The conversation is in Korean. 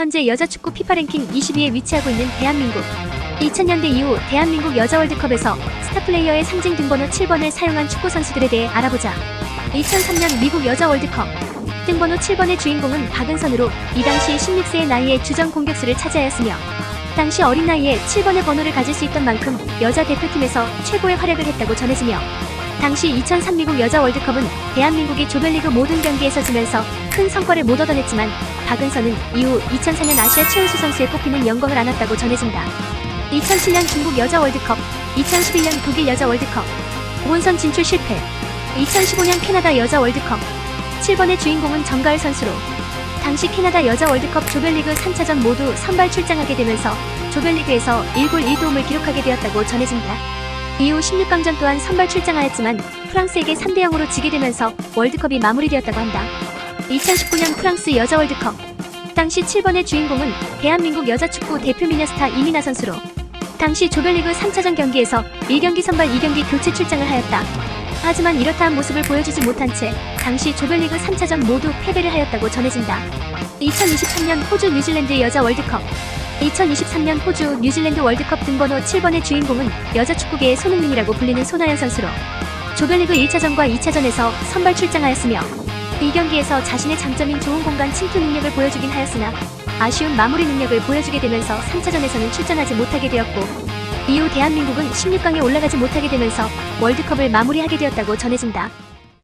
현재 여자 축구 피파 랭킹 20위에 위치하고 있는 대한민국. 2000년대 이후 대한민국 여자 월드컵에서 스타 플레이어의 상징 등번호 7번을 사용한 축구 선수들에 대해 알아보자. 2003년 미국 여자 월드컵. 등번호 7번의 주인공은 박은선으로 이 당시 16세의 나이에 주전 공격수를 차지하였으며 당시 어린 나이에 7번의 번호를 가질 수 있던 만큼 여자 대표팀에서 최고의 활약을 했다고 전해지며 당시 2003 미국 여자 월드컵은 대한민국이 조별리그 모든 경기에서 지면서 큰 성과를 못 얻어냈지만 박은선은 이후 2004년 아시아 최우수 선수에 꼽히는 영광을 안았다고 전해진다. 2007년 중국 여자 월드컵, 2011년 독일 여자 월드컵, 본선 진출 실패, 2015년 캐나다 여자 월드컵, 7번의 주인공은 정가을 선수로 당시 캐나다 여자 월드컵 조별리그 3차전 모두 선발 출장하게 되면서 조별리그에서 1골 1도움을 기록하게 되었다고 전해진다. 이후 16강전 또한 선발 출장하였지만 프랑스에게 3대 0으로 지게 되면서 월드컵이 마무리되었다고 한다. 2019년 프랑스 여자 월드컵 당시 7번의 주인공은 대한민국 여자 축구 대표 미녀 스타 이민아 선수로 당시 조별리그 3차전 경기에서 1경기 선발 2경기 교체 출장을 하였다. 하지만 이렇다한 모습을 보여주지 못한 채 당시 조별리그 3차전 모두 패배를 하였다고 전해진다. 2023년 호주 뉴질랜드 여자 월드컵 2023년 호주 뉴질랜드 월드컵 등번호 7번의 주인공은 여자 축구계의 손흥민이라고 불리는 손아연 선수로 조별리그 1차전과 2차전에서 선발 출장하였으며 이 경기에서 자신의 장점인 좋은 공간 침투 능력을 보여주긴 하였으나 아쉬운 마무리 능력을 보여주게 되면서 3차전에서는 출전하지 못하게 되었고 이후 대한민국은 16강에 올라가지 못하게 되면서 월드컵을 마무리하게 되었다고 전해진다.